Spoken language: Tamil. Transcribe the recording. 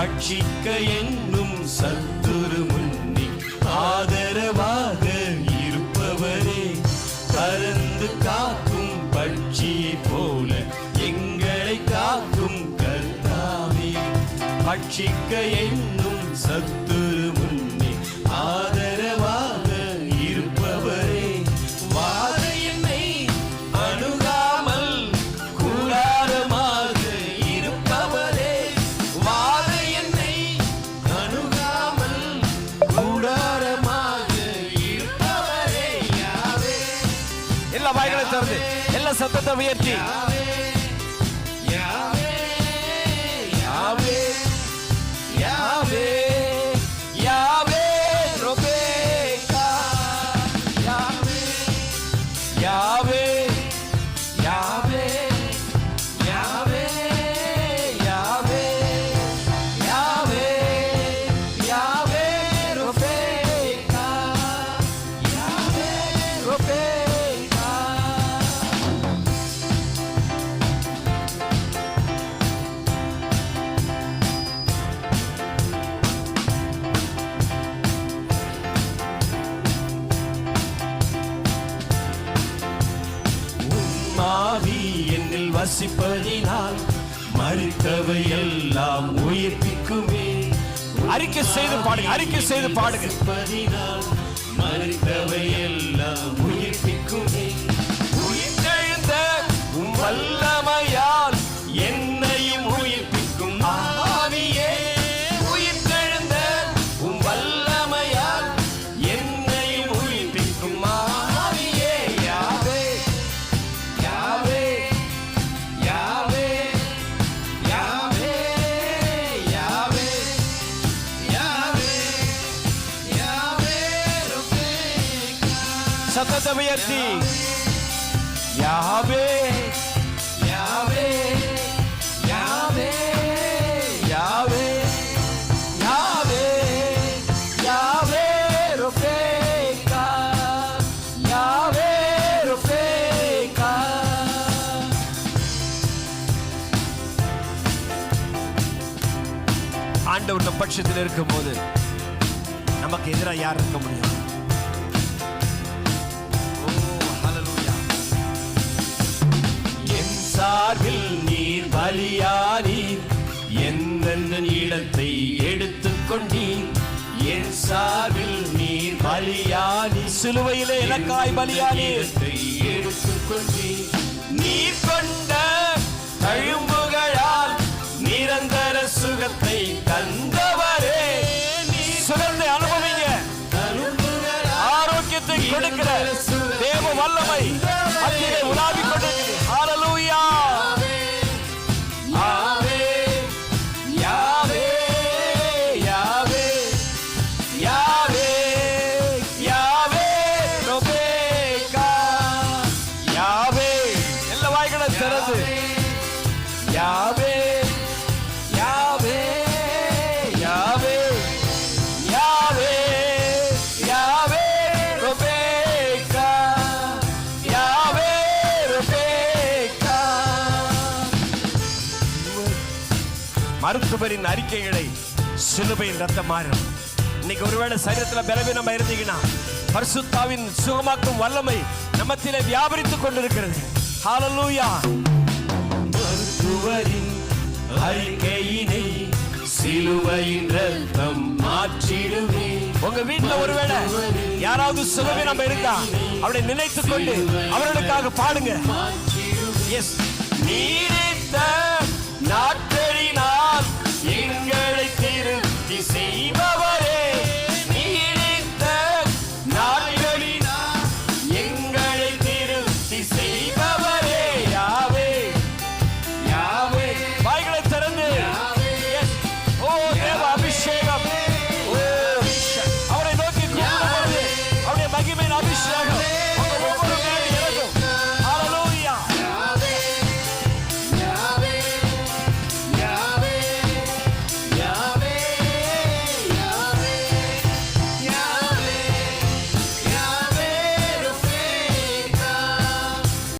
பட்சிக்க என்னும் சத்துரு முன்னி ஆதரவாக இருப்பவரே பறந்து காக்கும் பட்சியை போல எங்களை காக்கும் கர்த்தாவே. பட்சிக்க என்னும் சத்துரு எல்லா வாய்களை திறந்து எல்லா சத்தத்தை உயர்த்தி. யாவே யாவே. வசிப்பதினால் மறித்தவை எல்லாம் உயிர்ப்பிக்குமே. அறிக்கை செய்து பாடுங்க அறிக்கை செய்து பாடுங்க. மறித்தவை சத்தத்தை உயர்த்தி Yahweh Yahweh Yahweh Yahweh Yahweh Yahweh ருபேகா Yahweh ருபேகா ஆண்டவர் நம் பட்சத்தில் இருக்கும்போது நமக்கு எதிராக யார் இருக்க முடியும்? எந்தெந்த இடத்தை எடுத்துக்கொண்டீர் என் சார்பில் நீர் பலியானீர். சிலுவையிலே எனக்காய் பலியானீர். இடத்தை எடுத்துக்கொண்டீர் நீர் கொண்ட தழும்புகளால் நிரந்தர சுகத்தை தந்தவரே. சுகத்தை அனுபவிங்க. ஆரோக்கியத்தை கொடுக்கிற தேவ வல்லமை. எல்லா Yahweh Yahweh Yahweh Yahweh Yahweh ரொபேகா Yahweh ரொபேகா மருத்துவரின் அறிக்கைகளை சிலுபையின் ரத்தம் மாறும். இன்னைக்கு ஒருவேளை சரீரத்தில் பலவீனமா இருந்தீங்கன்னா பரிசுத்தாவின் சுகமாக்கும் வல்லமை நமத்திலே வியாபரித்துக் கொண்டிருக்கிறது. ஹalleluya. மருத்துவரின் அறிக்கையினை சிலுவையின் ரத்தம் மாற்றிடுவே உங்க வீட்டுல ஒருவேளை யாராவது சுகவீனம் இருக்கா அவரை நினைத்துக் கொண்டு அவர்களுக்காக பாடுங்க. எஸ் நீடித்த நாட்களினால்